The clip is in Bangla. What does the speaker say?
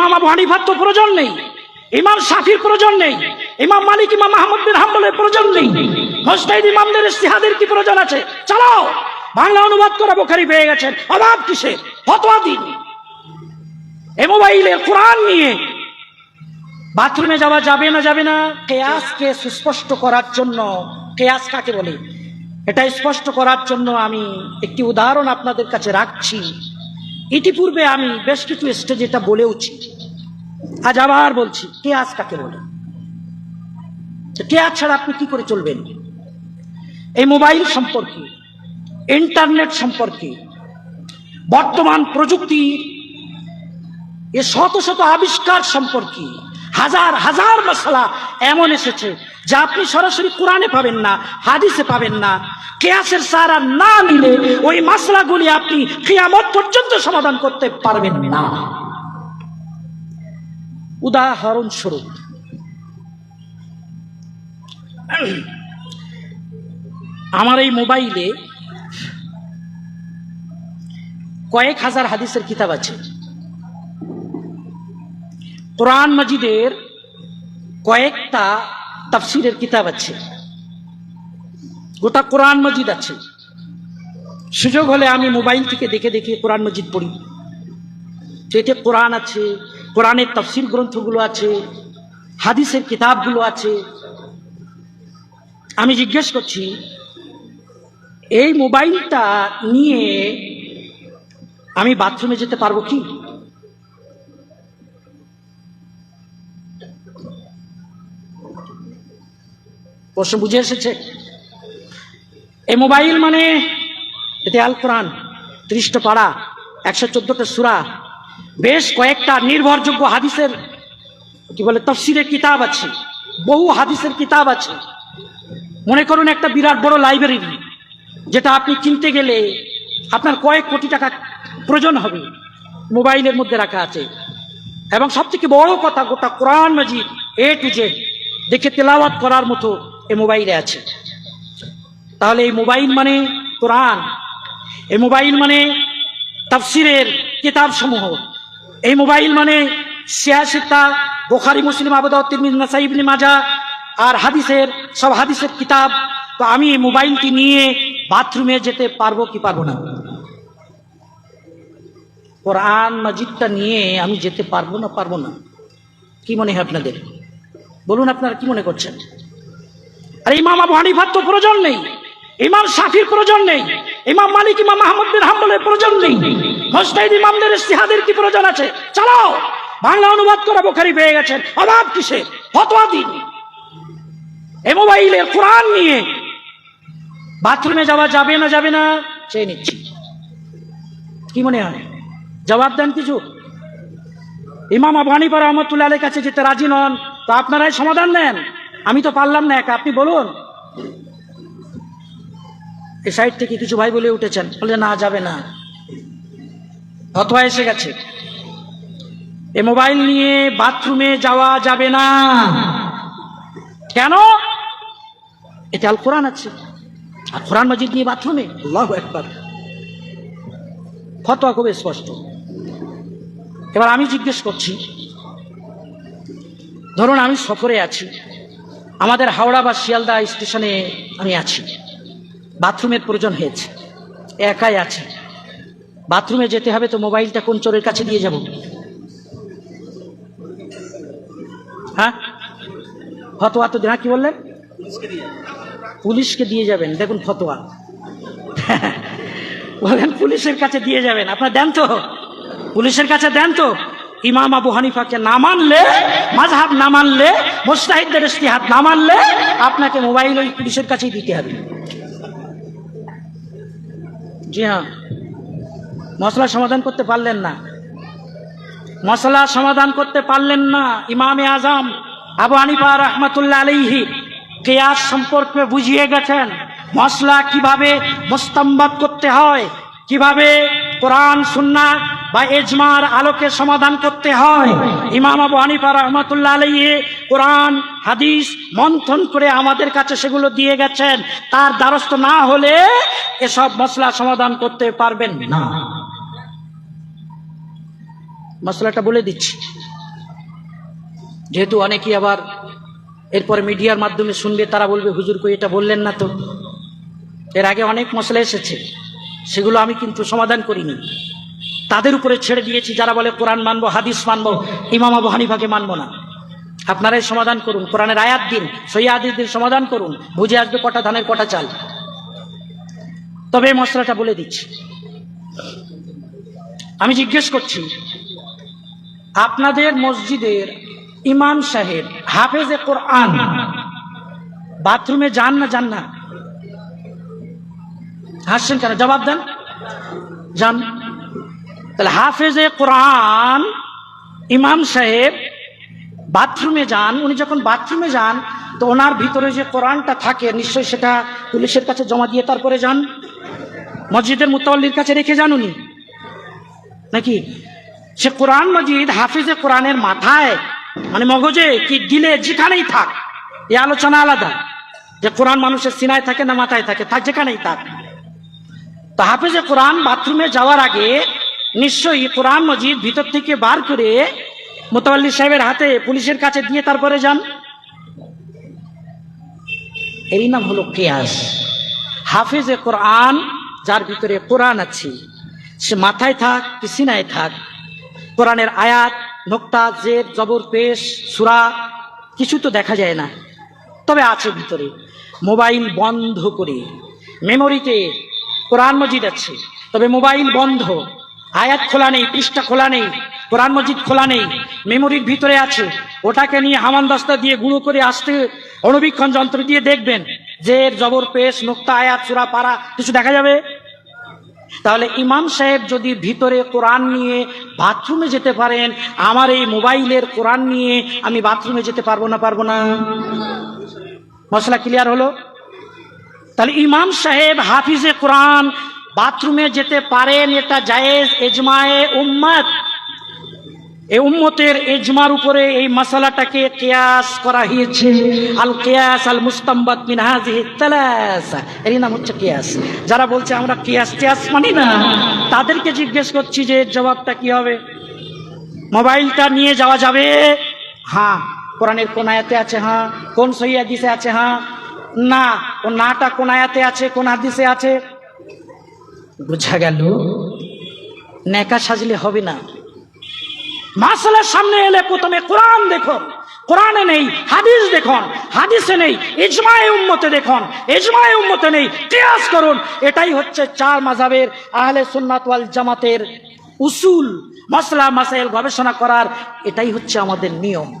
ইমাম আবু হানিফার তো প্রয়োজন নেই। ইমাম শাফির প্রয়োজন নেই। ইমাম মালিক, ইমাম আহমদ বিন হাম্বলের প্রয়োজন নেই। মুস্তাহিদ ইমামদের ইস্তিহাদের কি প্রয়োজন আছে? চালাও বাংলা অনুবাদ করা বোখারি পেয়ে গেছেন। অভাব কিসের? ফতোয়া দিন। এ মোবাইলে কোরআন নিয়ে। বাথরুমে যাওয়া যাবে না যাবে না? কেয়াসকে সুস্পষ্ট করার জন্য, কেয়াস কাকে বলে? এটা স্পষ্ট করার জন্য আমি একটি উদাহরণ আপনাদের কাছে রাখছি। ইতিপূর্বে আমি বেশ কিছু স্টেজে এটা বলেওছি। আজ আবার বলছি কেয়াস কাকে বলে? তো কেয়াস ছাড়া আপনি কি করে চলবেন? এই মোবাইল সম্পর্কে, ইন্টারনেট সম্পর্কে, বর্তমান প্রযুক্তি, এ শত শত আবিষ্কার সম্পর্কে, হাজার হাজার মশলা এমন এসেছে যা আপনি সরাসরি কোরআনে পাবেন না, হাদিসে পাবেন না, কেয়াসের সারা না নিলে ওই মশলাগুলি আপনি কিয়ামত পর্যন্ত সমাধান করতে পারবেন না। উদাহরণ স্বরূপ আমার এই মোবাইলে কয়েক হাজার হাদিসের কিতাব আছে। কোরআন মজিদের কয়েকটা তাফসিরের কিতাব আছে। গোটা কোরআন মজিদ আছে। সুযোগ হলে আমি মোবাইল থেকে দেখে দেখে কোরআন মজিদ পড়ি। তো এতে কোরআন আছে, কোরআনের তফসির গ্রন্থগুলো আছে, হাদিসের কিতাবগুলো আছে। আমি জিজ্ঞেস করছি, এই মোবাইলটা নিয়ে আমি বাথরুমে যেতে পারব কি? প্রশ্ন বুঝে এসেছে? এই মোবাইল মানে এতে আল কোরআন, ত্রিশটা পাড়া একশো চোদ্দটা সুরা, বেশ কয়েকটা নির্ভরযোগ্য হাদিসের, কি বলে, তফসিরের কিতাব আছে, বহু হাদিসের কিতাব আছে। মনে করুন একটা বিরাট বড় লাইব্রেরি যেটা আপনি কিনতে গেলে আপনার কয়েক কোটি টাকা প্রয়োজন হবে, মোবাইলের মধ্যে রাখা আছে। এবং সব থেকে বড় কথা, গোটা Quran Majid A to Z দেখে তেলাওয়াত করার মতো এ মোবাইলে আছে। তাহলে এই মোবাইল মানে কোরআন। এই মোবাইল মানে তাফসিরের কিতাব সমূহ এই মোবাইল মানে সিয়াসিতা বোখারি, মুসলিম আবদাউদ তিরমিজ নাসাই, ইবনে মাজা আর হাদিসের, সব হাদিসের কিতাব। তো আমি এই মোবাইলটি নিয়ে বাথরুমে যেতে পারব কি পারব না? কোরআন মাজিদটা নিয়ে আমি যেতে পারব না পারব না। কি মনে হয় আপনাদের? বলুন আপনারা কি মনে করছেন? আর ইমাম আবু হানিফার তো প্রয়োজন নেই। ইমাম শাফির প্রয়োজন নেই। ইমাম মালিক, ইমাম আহমদ বিন হাম্বলের প্রয়োজন নেই। মুস্তাহিদ ইমামদের ইস্তিহাদের কি প্রয়োজন আছে? চালাও বাংলা অনুবাদ করা বোখারি পেয়ে গেছেন। অভাব কিসে? ফতোয়া দিন। এ মোবাইলের কোরআন নিয়ে বাথরুমে যাওয়া যাবে না যাবে না চেয়ে নিচ্ছি। কি মনে হয়? জবাব দেন কিছু? ইমাম আবু হানিফা রহমতুল্লাহ কাছে যেতে রাজি নন, তা আপনারাই সমাধান দেন। আমি তো পারলাম না একা আপনি বলুন। এ সাইড থেকে কিছু ভাই বলে উঠেছেন বলে না যাবে না। অথবা এসে গেছে। এ মোবাইল নিয়ে বাথরুমে যাওয়া যাবে না। কেন? এতে আল কোরআন আছে। আর কোরআন মজিদ নিয়ে বাথরুমে? আল্লাহ একবার ফতোয়া খুব স্পষ্ট। এবার আমি জিজ্ঞেস করছি ধরুন আমি সফরে আছি। আমাদের হাওড়া বা শিয়ালদা স্টেশনে আমি আছি। বাথরুমের প্রয়োজন হয়েছে। একাই আছে। বাথরুমে যেতে হবে তো মোবাইলটা কোন চোরের কাছে দিয়ে যাব? হ্যাঁ? ফতোয়া তো হ্যাঁ কি বললেন? পুলিশকে দিয়ে যাবেন। দেখুন ফতোয়া। বলেন পুলিশের কাছে দিয়ে যাবেন। আপনার দেন তো। পুলিশের কাছে দেন তো। ইমাম আবু হানিফাকে না মানলে মাঝহাব না মানলে মুস্তাহিদদের ইস্তিহাদ না মানলে আপনাকে মোবাইল ওই পুলিশের কাছেই দিতে হবে। জি হ্যাঁ। মশলা সমাধান করতে পারলেন না। মশলা সমাধান করতে পারলেন না ইমামে আজম আবু হানিফা রহমতুল্লাহ আলাইহি কেয়াস সম্পর্কে বুঝিয়ে গেছেন, মশলা কীভাবে মোস্তাম্বাদ করতে হয়, কীভাবে কোরআন সুন্না বা এজমার আলোকে সমাধান করতে হয়। ইমাম আবু হানিফা রহমতুল্লাহ আলাইহি কোরআন, হাদিস, মন্থন করে আমাদের কাছে সেগুলো দিয়ে গেছেন। তার দ্বারস্থ না হলে এসব মশলা সমাধান করতে পারবেন না। মশলাটা বলে দিচ্ছি। যেহেতু অনেকেই আবার এরপরে মিডিয়ার মাধ্যমে শুনবে, তারা বলবে, হুজুর, কই এটা বললেন না তো? এর আগে অনেক মশলা এসেছে। সেগুলো আমি কিন্তু সমাধান করিনি। তাদের উপরে ছেড়ে দিয়েছি। যারা বলে কোরআন মানবো, হাদিস মানবো, ইমাম আবু হানিফাকে মানবো না। আপনারাই সমাধান করুন। কোরআনের আয়াত দিন সই আদির দিন সমাধান করুন। বুঝে আসবে কটা ধানের, কটা চাল। তবে এই মশলাটা বলে দিচ্ছি। আমি জিজ্ঞেস করছি, আপনাদের মসজিদের ইমাম সাহেব হাফেজে কোরআন, বাথরুমে যান না যান না? হাসছেন কেন? জবাব দেন। যান। তাহলে হাফেজে কোরআন ইমাম সাহেব বাথরুমে যান, উনি যখন বাথরুমে যান, তো ওনার ভিতরে যে কোরআনটা থাকে, নিশ্চয়ই সেটা পুলিশের কাছে জমা দিয়ে তারপরে যান? মসজিদের মুতাল্লির কাছে রেখে যান উনি? নাকি? সে কোরআন মজিদ হাফিজে কোরআনের মাথায় মানে মগজে কি দিলে যেখানেই থাক, এই আলোচনা আলাদা। যে কোরআন মানুষের সিনায় থাকে না মাথায় থাকে, থাক যেখানেই থাক। তো হাফিজে কোরআন বাথরুমে যাওয়ার আগে নিশ্চয়ই কোরআন মজিদ ভিতর থেকে বার করে মোতাল্লি সাহেবের হাতে পুলিশের কাছে দিয়ে তারপরে যান। এই নাম হলো কেয়াস। হাফিজে কোরআন, যার ভিতরে কোরআন আছে, সে মাথায় থাক কি সিনায় থাক, কোরআনের আয়াত, নোক্তা জের জবর, পেশ, সুরা, কিছু তো দেখা যায় না। তবে আছে ভিতরে। মোবাইল বন্ধ করে। মেমোরিতে কোরআন মজিদ আছে। তবে মোবাইল বন্ধ। আয়াত খোলা নেই, পৃষ্ঠা খোলা নেই, কোরআন মজিদ খোলা নেই, মেমোরির ভিতরে আছে। ওটাকে নিয়ে হামান দস্তা দিয়ে গুঁড়ো করে আসতে অণুবীক্ষণ যন্ত্র দিয়ে দেখবেন যে জবর পেশ, নোক্তা, আয়াত চূড়া পাড়া কিছু দেখা যাবে? তাহলে ইমাম সাহেব যদি ভিতরে কোরআন নিয়ে বাথরুমে যেতে পারেন, আমার এই মোবাইলের কোরআন নিয়ে আমি বাথরুমে যেতে পারব না পারব না। মশলা ক্লিয়ার হলো? তাহলে ইমাম সাহেব হাফিজে কোরআন বাথরুমে যেতে পারেন, এটা জায়েজ এজমায়ে উম্মত। এই উম্মতের এজমার উপরে এই মশালাটাকে কেয়াস করা হয়েছে। আল কেয়াস আল মুস্তাম্বাদ মিন হাজিহি তালাসা। এর নাম হচ্ছে কেয়াস। যারা বলছে আমরা কেয়াস কেয়াস মানি না, তাদেরকে জিজ্ঞেস করছি যে এর জবাবটা কি হবে? মোবাইলটা নিয়ে যাওয়া যাবে? হ্যাঁ কোরআনের কোন আয়াতে আছে? হ্যাঁ কোন সহি হাদিসে আছে? হ্যাঁ না, ও নাটা কোন আয়াতে আছে, কোন হাদিসে আছে? বুঝা গেল, নেকা সাজলে হবে না। মাসালার সামনে এলে প্রথমে কোরআন দেখো। কোরআনে নেই, হাদিস দেখুন, হাদিসে নেই, ইজমায়ে উম্মতে দেখুন, ইজমায়ে উম্মতে নেই, কিয়াস করুন। এটাই হচ্ছে চার মাজাবের আহলে সুন্নাত ওয়াল জামাতের উসুল। মাসলা, মাসাইল গবেষণা করার এটাই হচ্ছে আমাদের নিয়ম।